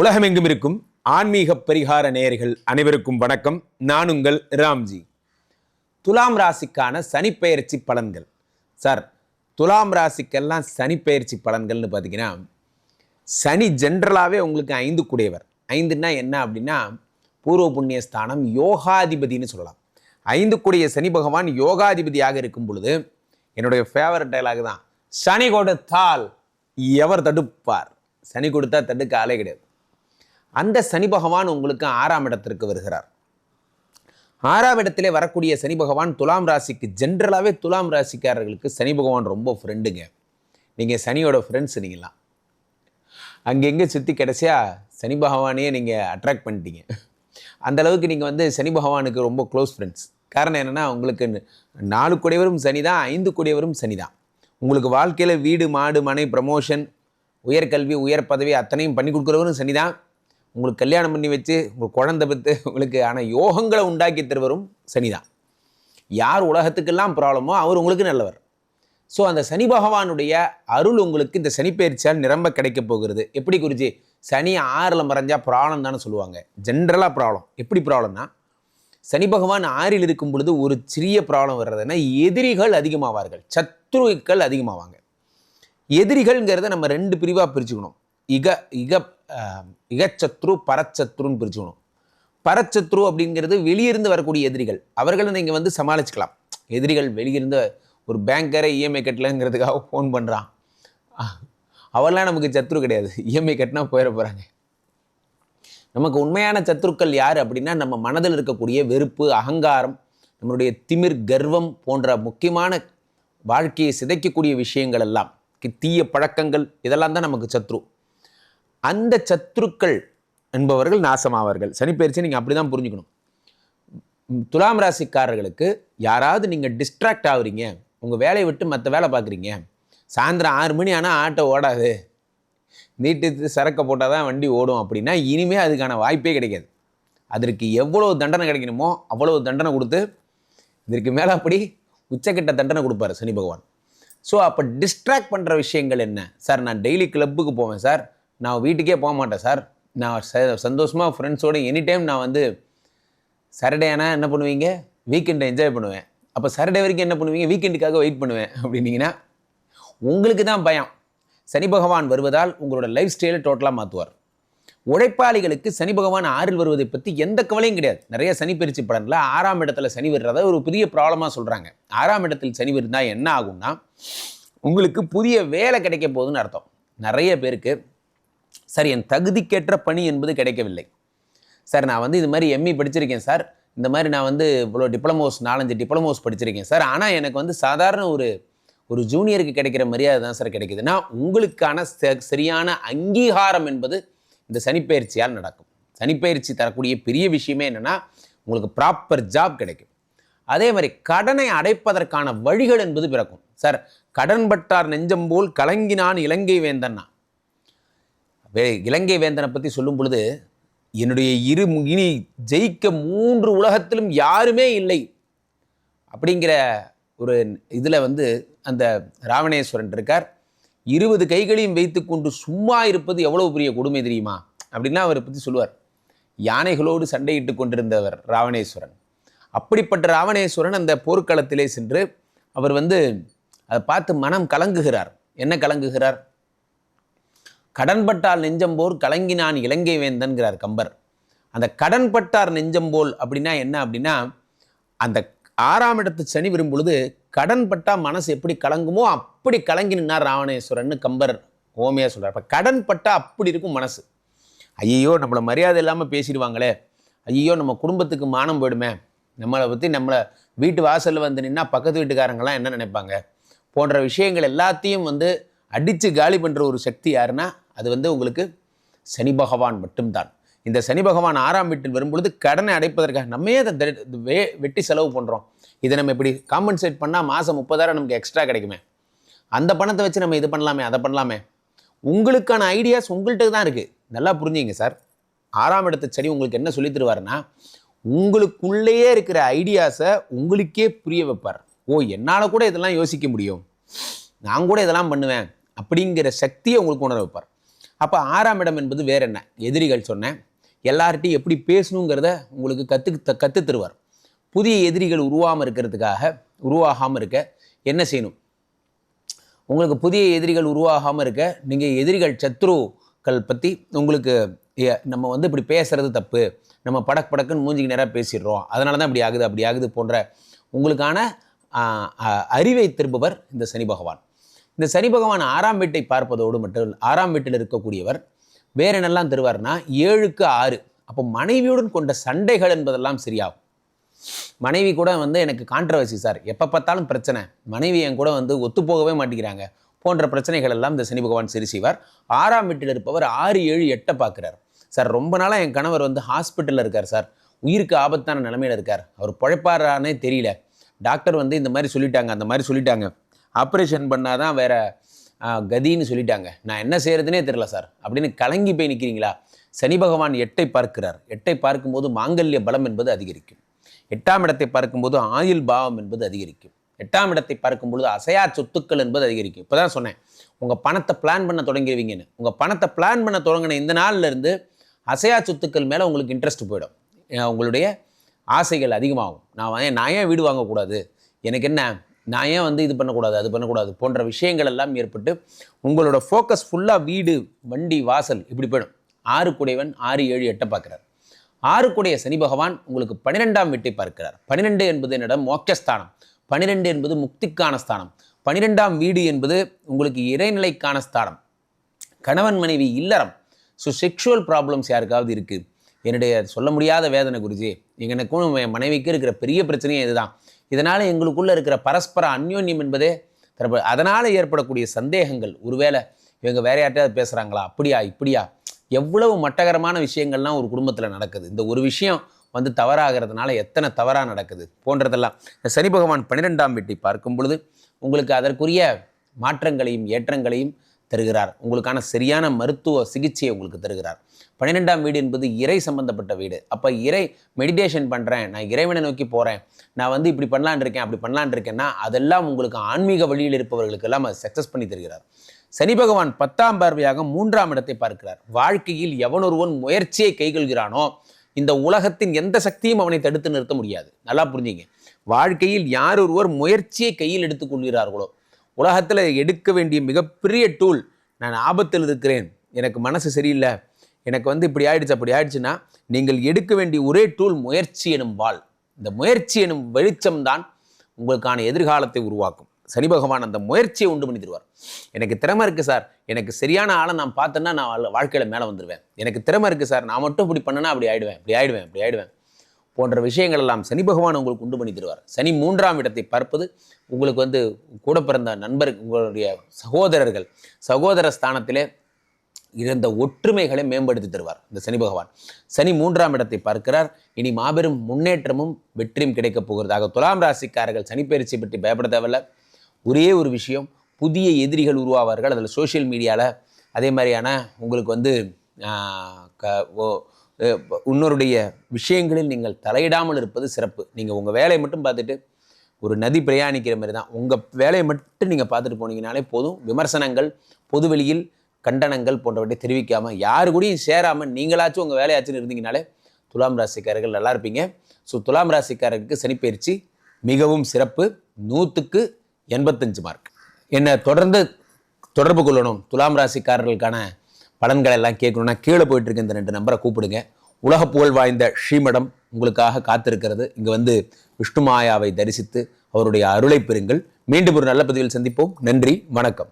உலகமெங்கும் இருக்கும் ஆன்மீக பரிகார நேயர்கள் அனைவருக்கும் வணக்கம். நான் உங்கள் ராம்ஜி. துலாம் ராசிக்கான சனிப்பெயர்ச்சி பலன்கள். சார் துலாம் ராசிக்கெல்லாம் சனிப்பெயர்ச்சி பலன்கள்னு பார்த்தீங்கன்னா சனி ஜென்ரலாகவே உங்களுக்கு ஐந்து கூடியவர். ஐந்துன்னா என்ன அப்படின்னா பூர்வ புண்ணிய ஸ்தானம் யோகாதிபதினு சொல்லலாம். ஐந்து கூடிய சனி பகவான் யோகாதிபதியாக இருக்கும் பொழுது என்னுடைய ஃபேவரட் டைலாக் தான் சனி கொடுத்தால் எவர் தடுப்பார்? சனி கொடுத்தா தடுக்க ஆளே கிடையாது. அந்த சனி பகவான் உங்களுக்கு ஆறாம் இடத்திற்கு வருகிறார். ஆறாம் இடத்திலே வரக்கூடிய சனி பகவான் துலாம் ராசிக்கு ஜென்ரலாகவே துலாம் ராசிக்காரர்களுக்கு சனி பகவான் ரொம்ப ஃப்ரெண்டுங்க நீங்கள் சனியோட ஃப்ரெண்ட்ஸ் நீங்களாம் அங்கெங்கே சுற்றி கடைசியாக சனி பகவானையே நீங்கள் அட்ராக்ட் பண்ணிட்டீங்க. அந்த அளவுக்கு நீங்கள் வந்து சனி பகவானுக்கு ரொம்ப க்ளோஸ் ஃப்ரெண்ட்ஸ் காரணம் என்னென்னா உங்களுக்கு நாலு கூடியவரும் சனி தான் ஐந்து கூடியவரும் சனி தான். உங்களுக்கு வாழ்க்கையில் வீடு மாடு மனை ப்ரமோஷன் உயர்கல்வி உயர் பதவி அத்தனையும் பண்ணி கொடுக்குறவரும் சனி தான். உங்களுக்கு கல்யாணம் பண்ணி வச்சு உங்கள் குழந்தை பெற்று உங்களுக்கு ஆனால் யோகங்களை உண்டாக்கி தருவரும் சனி தான். யார் உலகத்துக்கெல்லாம் ப்ராப்ளமோ அவர் உங்களுக்கு நல்லவர். ஸோ அந்த சனி பகவானுடைய அருள் உங்களுக்கு இந்த சனிப்பெயர்ச்சியால் நிரம்ப கிடைக்க போகிறது. எப்படி குறிச்சி சனி ஆறில் மறைஞ்சா ப்ராப்ளம் தானே சொல்லுவாங்க. ஜென்ரலாக ப்ராப்ளம். எப்படி ப்ராப்ளம்னா சனி பகவான் ஆறில் இருக்கும் பொழுது ஒரு சிறிய ப்ராப்ளம் வர்றதுன்னா எதிரிகள் அதிகமாவார்கள். சத்ருக்கள் அதிகமாவாங்க. எதிரிகள்ங்கிறத நம்ம ரெண்டு பிரிவாக பிரிச்சுக்கணும். இக இக இகச்சத்ரு பரச்சத்ருன்னு பிரிச்சுக்கணும். பரச்சத்ரு அப்படிங்கிறது வெளியிருந்து வரக்கூடிய எதிரிகள். அவர்களை நீங்கள் வந்து சமாளிச்சுக்கலாம். எதிரிகள் வெளியிருந்து ஒரு பேங்கரை இஎம்ஐ கட்டலங்கிறதுக்காக ஃபோன் பண்ணுறான் அவெல்லாம் நமக்கு சத்ரு கிடையாது. இஎம்ஐ கட்டினா போயிட போகிறாங்க நமக்கு உண்மையான சத்துருக்கள் யார் அப்படின்னா நம்ம மனதில் இருக்கக்கூடிய வெறுப்பு அகங்காரம் நம்மளுடைய திமிர் கர்வம் போன்ற முக்கியமான வாழ்க்கையை சிதைக்கக்கூடிய விஷயங்கள் எல்லாம். கி- தீய பழக்கங்கள் இதெல்லாம் தான் நமக்கு சத்ரு. அந்த சத்துருக்கள் என்பவர்கள் நாசமாவார்கள். சனிப்பயிற்சி நீங்கள் அப்படி தான் புரிஞ்சுக்கணும். துலாம் ராசிக்காரர்களுக்கு யாராவது நீங்கள் டிஸ்ட்ராக்ட் ஆகுறீங்க. உங்கள் வேலையை விட்டு மற்ற வேலை பார்க்குறீங்க. சாயந்தரம் ஆறு மணி ஆனால் ஆட்டோ ஓடாது. நீட்டு சரக்கை போட்டால் தான் வண்டி ஓடும் அப்படின்னா இனிமேல் அதுக்கான வாய்ப்பே கிடைக்காது. அதற்கு எவ்வளோ தண்டனை கிடைக்கணுமோ அவ்வளோ தண்டனை கொடுத்து இதற்கு மேலே அப்படி உச்சக்கட்ட தண்டனை கொடுப்பாரு சனி பகவான். ஸோ அப்போ டிஸ்ட்ராக்ட் பண்ணுற விஷயங்கள் என்ன? சார் நான் டெய்லி கிளப்புக்கு போவேன் சார். நான் வீட்டுக்கே போக மாட்டேன் சார். நான் ச சந்தோஷமாக ஃப்ரெண்ட்ஸோடு எனி டைம் நான் வந்து சாட்டர்டே ஆனால் என்ன பண்ணுவீங்க? வீக்கெண்டை என்ஜாய் பண்ணுவேன். அப்போ சாட்டர்டே வரைக்கும் என்ன பண்ணுவீங்க? வீக்கெண்டுக்காக வெயிட் பண்ணுவேன் அப்படின்னீங்கன்னா உங்களுக்கு தான் பயம். சனி பகவான் வருவதால் உங்களோட லைஃப் ஸ்டைலை டோட்டலாக மாற்றுவார் உழைப்பாளிகளுக்கு சனி பகவான் ஆறில் வருவதை பற்றி எந்த கவலையும் கிடையாது. நிறைய சனி பயிற்சி பலனில் ஆறாம் இடத்துல சனி வர்றதை ஒரு பெரிய ப்ராப்ளமாக சொல்கிறாங்க ஆறாம் இடத்தில் சனி இருந்தால் என்ன ஆகும்னா உங்களுக்கு புதிய வேலை கிடைக்க போகுதுன்னு அர்த்தம். நிறைய பேருக்கு சார் என் தகுதிக்கேற்ற பணி என்பது கிடைக்கவில்லை. சார் நான் வந்து இது மாதிரி எம்இ படிச்சிருக்கேன் சார். இந்த மாதிரி நான் வந்து இவ்வளோ டிப்ளமோஸ் நாலஞ்சு டிப்ளமோஸ் படிச்சிருக்கேன் சார். ஆனால் எனக்கு வந்து சாதாரண ஒரு ஒரு ஜூனியருக்கு கிடைக்கிற மரியாதை தான் சார் கிடைக்குதுன்னா உங்களுக்கான ச- சரியான அங்கீகாரம் என்பது இந்த சனிப்பெயர்ச்சியால் நடக்கும். சனிப்பெயர்ச்சி தரக்கூடிய பெரிய விஷயமே என்னென்னா உங்களுக்கு ப்ராப்பர் ஜாப் கிடைக்கும். அதே மாதிரி கடனை அடைப்பதற்கான வழிகள் என்பது பிறக்கும். சார் கடன் பட்டார் நெஞ்சம் போல் கலங்கினான் இலங்கை வேந்தன்னா வே- இலங்கை வேந்தனை பற்றி சொல்லும் பொழுது என்னுடைய இரு இனி ஜெயிக்க மூன்று உலகத்திலும் யாருமே இல்லை. அப்படிங்கிற ஒரு இதில் வந்து அந்த ராவணேஸ்வரன் இருக்கார். இருபது கைகளையும் வைத்துக்கொண்டு சும்மா இருப்பது எவ்வளோ பெரிய கொடுமை தெரியுமா? அப்படின்னா அவரை பற்றி சொல்லுவார். யானைகளோடு சண்டையிட்டு கொண்டிருந்தவர் ராவணேஸ்வரன். அப்படிப்பட்ட ராவணேஸ்வரன் அந்த போர்க்களத்திலே சென்று அவர் வந்து அதை பார்த்து மனம் கலங்குகிறார். என்ன கலங்குகிறார்? கடன்பட்டால் நெஞ்சம்போர் கலங்கினான் இலங்கை வேந்தன்கிறார் கம்பர். அந்த கடன்பட்டார் நெஞ்சம்போல் அப்படின்னா என்ன அப்படின்னா அந்த ஆறாம் இடத்து சனி விரும்பொழுது கடன்பட்டா மனசு எப்படி கலங்குமோ அப்படி கலங்கி நின்னார் ராவணேஸ்வரன் கம்பர் ஓமையாக சொல்கிறார் இப்போ கடன் அப்படி இருக்கும் மனசு. ஐயோ நம்மளை மரியாதை இல்லாமல் பேசிடுவாங்களே. ஐயோ நம்ம குடும்பத்துக்கு மானம் போயிடுமே. நம்மளை பற்றி நம்மளை வீட்டு வாசலில் வந்து நின்னா பக்கத்து வீட்டுக்காரங்களாம் என்ன நினைப்பாங்க? போன்ற விஷயங்கள் எல்லாத்தையும் வந்து அடித்து காலி பண்ணுற ஒரு சக்தி யாருன்னா அது வந்து உங்களுக்கு சனி பகவான் மட்டும்தான். இந்த சனி பகவான் ஆறாம் வீட்டில் வரும்பொழுது கடனை அடைப்பதற்காக நம்ம ஏன் அதை வே வெட்டி செலவு பண்ணுறோம் இதை நம்ம இப்படி காம்பன்சேட் பண்ணால் மாதம் முப்பதாயிரம் நமக்கு எக்ஸ்ட்ரா கிடைக்குமே? அந்த பணத்தை வச்சு நம்ம இது பண்ணலாமே அதை பண்ணலாமே? உங்களுக்கான ஐடியாஸ் உங்கள்கிட்ட தான் இருக்குது நல்லா புரிஞ்சுங்க சார். ஆறாம் இடத்து சனி உங்களுக்கு என்ன சொல்லி தருவாருன்னா உங்களுக்குள்ளேயே இருக்கிற ஐடியாஸை உங்களுக்கே புரிய வைப்பார். ஓ என்னால் கூட இதெல்லாம் யோசிக்க முடியும். நான் கூட இதெல்லாம் பண்ணுவேன் அப்படிங்கிற சக்தியை உங்களுக்கு உணர வைப்பார். அப்போ ஆறாம் இடம் என்பது வேற என்ன? எதிரிகள் சொன்னேன். எல்லார்ட்டையும் எப்படி பேசணுங்கிறத உங்களுக்கு கற்று கற்று தருவார். புதிய எதிரிகள் உருவாமல் இருக்கிறதுக்காக உருவாகாமல் இருக்க என்ன செய்யணும்? உங்களுக்கு புதிய எதிரிகள் உருவாகாமல் இருக்க நீங்கள் எதிரிகள் சத்ருக்கள் பற்றி உங்களுக்கு ஏ- நம்ம வந்து இப்படி பேசுறது தப்பு. நம்ம படக் படக்குன்னு மூஞ்சிக்கு நேராக பேசிடுறோம். அதனால தான் இப்படி ஆகுது அப்படி ஆகுது போன்ற உங்களுக்கான அறிவை திரும்புவர் இந்த சனி பகவான். இந்த சனி பகவான் ஆறாம் வீட்டை பார்ப்பதோடு மட்டும் ஆறாம் வீட்டில் இருக்கக்கூடியவர் வேற என்னெல்லாம் தருவார்னா ஏழுக்கு ஆறு. அப்போ மனைவியுடன் கொண்ட சண்டைகள் என்பதெல்லாம் சரியாகும். மனைவி கூட வந்து எனக்கு கான்ட்ரவர்சி சார். எப்போ பார்த்தாலும் பிரச்சனை. மனைவி என் கூட வந்து ஒத்துப்போகவே மாட்டேங்கிறாங்க. போன்ற பிரச்சனைகள் எல்லாம் இந்த சனி பகவான் சரி செய்வார். ஆறாம் வீட்டில் இருப்பவர் ஆறு ஏழு எட்டை பார்க்குறார். சார் ரொம்ப நாளாக என் கணவர் வந்து ஹாஸ்பிட்டலில் இருக்கார் சார். உயிருக்கு ஆபத்தான நிலமையில் இருக்கார். அவர் பழைப்பாரானே தெரியல. டாக்டர் வந்து இந்த மாதிரி சொல்லிட்டாங்க அந்த மாதிரி சொல்லிட்டாங்க. ஆப்ரேஷன் பண்ணாதான் வேற வேறு கதின்னு சொல்லிட்டாங்க. நான் என்ன செய்யறதுனே தெரில சார். அப்படின்னு கலங்கி போய் நிற்கிறீங்களா சனி பகவான் எட்டை பார்க்கிறார். எட்டை பார்க்கும்போது மாங்கல்ய பலம் என்பது அதிகரிக்கும். எட்டாம் இடத்தை பார்க்கும்போது ஆயுள் பாவம் என்பது அதிகரிக்கும். எட்டாம் இடத்தை பார்க்கும்பொழுது அசையா சொத்துக்கள் என்பது அதிகரிக்கும். இப்போ தான் சொன்னேன். உங்கள் பணத்தை பிளான் பண்ண தொடங்கிடுவீங்கன்னு. உங்கள் பணத்தை பிளான் பண்ண தொடங்கின இந்த நாள்லேருந்து அசையா சொத்துக்கள் மேலே உங்களுக்கு இன்ட்ரெஸ்ட் போயிடும். உங்களுடைய ஆசைகள் அதிகமாகும். நான் ஏன் நான் ஏன் வீடு வாங்கக்கூடாது? எனக்கு என்ன? நான் ஏன் வந்து இது பண்ணக்கூடாது அது பண்ணக்கூடாது போன்ற விஷயங்கள் எல்லாம் ஏற்பட்டு உங்களோட ஃபோக்கஸ் ஃபுல்லாக வீடு வண்டி வாசல் இப்படி போயிடும். ஆறு குடைவன் ஆறு ஏழு எட்டை பார்க்குறார். ஆறுக்குடைய சனி பகவான் உங்களுக்கு பன்னிரெண்டாம் வீட்டை பார்க்கிறார். பன்னிரெண்டு என்பது என்னிடம் மோட்சஸ்தானம். பன்னிரெண்டு என்பது முக்திக்கான ஸ்தானம். பன்னிரெண்டாம் வீடு என்பது உங்களுக்கு இறைநிலைக்கான ஸ்தானம். கணவன் மனைவி இல்லறம். ஸோ செக்ஷுவல் ப்ராப்ளம்ஸ் யாருக்காவது இருக்குது என்னுடைய சொல்ல முடியாத வேதனை குருஜி. எனக்கும் என் மனைவிக்கு இருக்கிற பெரிய பிரச்சனையே இதுதான். இதனால் எங்களுக்குள்ளே இருக்கிற பரஸ்பர அந்யோன்யம் என்பதே தரப்பு அதனால் ஏற்படக்கூடிய சந்தேகங்கள். ஒருவேளை இவங்க வேற யார்ட்டையாவது பேசுகிறாங்களா அப்படியா இப்படியா? எவ்வளவு மட்டகரமான விஷயங்கள்லாம் ஒரு குடும்பத்தில் நடக்குது. இந்த ஒரு விஷயம் வந்து தவறாகிறதுனால எத்தனை தவறாக நடக்குது போன்றதெல்லாம் இந்த சனி பகவான் பன்னிரெண்டாம் வீட்டை பார்க்கும் பொழுது உங்களுக்கு அதற்குரிய மாற்றங்களையும் ஏற்றங்களையும் தருகிறார். உங்களுக்கான சரியான மருத்துவ சிகிச்சையை உங்களுக்கு தருகிறார். பன்னிரெண்டாம் வீடு என்பது இறை சம்பந்தப்பட்ட வீடு. அப்போ இறை மெடிடேஷன் பண்ணுறேன் நான் இறைவனை நோக்கி போகிறேன் நான் வந்து இப்படி பண்ணலான் இருக்கேன் அப்படி பண்ணலான் இருக்கேன்னா அதெல்லாம் உங்களுக்கு ஆன்மீக வழியில் இருப்பவர்களுக்கு எல்லாம் அது சக்ஸஸ் பண்ணி தருகிறார். சனி பகவான் பத்தாம் பார்வையாக மூன்றாம் இடத்தை பார்க்கிறார். வாழ்க்கையில் எவனொருவன் முயற்சியை கைகொள்கிறானோ இந்த உலகத்தின் எந்த சக்தியும் அவனை தடுத்து நிறுத்த முடியாது. நல்லா புரிஞ்சுங்க. வாழ்க்கையில் யார் ஒருவர் முயற்சியை கையில் எடுத்துக்கொள்கிறார்களோ உலகத்தில் எடுக்க வேண்டிய மிகப்பெரிய டூல் நான் ஆபத்தில் இருக்கிறேன். எனக்கு மனசு சரியில்லை. எனக்கு வந்து இப்படி ஆயிடுச்சு அப்படி ஆயிடுச்சுன்னா நீங்கள் எடுக்க வேண்டிய ஒரே டூல் முயற்சி எனும் வாள். இந்த முயற்சி எனும் வெளிச்சம்தான் உங்களுக்கான எதிர்காலத்தை உருவாக்கும். சனி பகவான் அந்த முயற்சியை உண்டு பண்ணி தருவார். எனக்கு திறமை இருக்குது சார். எனக்கு சரியான ஆளை நான் பார்த்தேன்னா நான் வாழ்க்கையில் மேலே வந்துடுவேன் எனக்கு திறமை இருக்குது சார். நான் மட்டும் இப்படி பண்ணேன்னா அப்படி ஆயிடுவேன் இப்படி ஆயிடுவேன் இப்படி ஆயிடுவேன். போன்ற விஷயங்கள் எல்லாம் சனி பகவான் உங்களுக்கு உண்டு பண்ணி தருவார். சனி மூன்றாம் இடத்தை பார்ப்பது உங்களுக்கு வந்து கூட பிறந்த நண்பர் உங்களுடைய சகோதரர்கள் சகோதர ஸ்தானத்திலே இருந்த ஒற்றுமைகளை மேம்படுத்தி தருவார் இந்த சனி பகவான். சனி மூன்றாம் இடத்தை பார்க்கிறார். இனி மாபெரும் முன்னேற்றமும் வெற்றியும் கிடைக்கப் போகிறதாக துலாம் ராசிக்காரர்கள் சனிப்பயிற்சி பற்றி பயப்பட தேவையில்ல. ஒரே ஒரு விஷயம் புதிய எதிரிகள் உருவாவார்கள். அதில் சோஷியல் மீடியாவில் அதே மாதிரியான உங்களுக்கு வந்து க ஓ- இன்னொருடைய விஷயங்களில் நீங்கள் தலையிடாமல் இருப்பது சிறப்பு. நீங்கள் உங்கள் வேலையை மட்டும் பார்த்துட்டு ஒரு நதி பிரயாணிக்கிற மாதிரி தான். உங்கள் வேலையை மட்டும் நீங்கள் பார்த்துட்டு போனீங்கனாலே போதும். விமர்சனங்கள் பொதுவெளியில் கண்டனங்கள் போன்றவற்றை தெரிவிக்காமல் யாரு கூடயும் சேராமல் நீங்களாச்சும் உங்கள் வேலையாச்சும் இருந்தீங்கனாலே துலாம் ராசிக்காரர்கள் நல்லா இருப்பீங்க. ஸோ துலாம் ராசிக்காரருக்கு சனிப்பயிற்சி மிகவும் சிறப்பு. நூற்றுக்கு எண்பத்தஞ்சு மார்க் என்னை தொடர்ந்து தொடர்பு கொள்ளணும். துலாம் ராசிக்காரர்களுக்கான பலன்களை எல்லாம் கேட்கணும்னா கீழே போயிட்டு இருக்க இந்த ரெண்டு நம்பரை கூப்பிடுங்க. உலக புகழ் வாய்ந்த ஸ்ரீமடம் உங்களுக்காக காத்திருக்கிறது. இங்கே வந்து விஷ்ணு மாயாவை தரிசித்து அவருடைய அருளை பெறுங்கள். மீண்டும் ஒரு நல்ல பதிவில் சந்திப்போம். நன்றி வணக்கம்.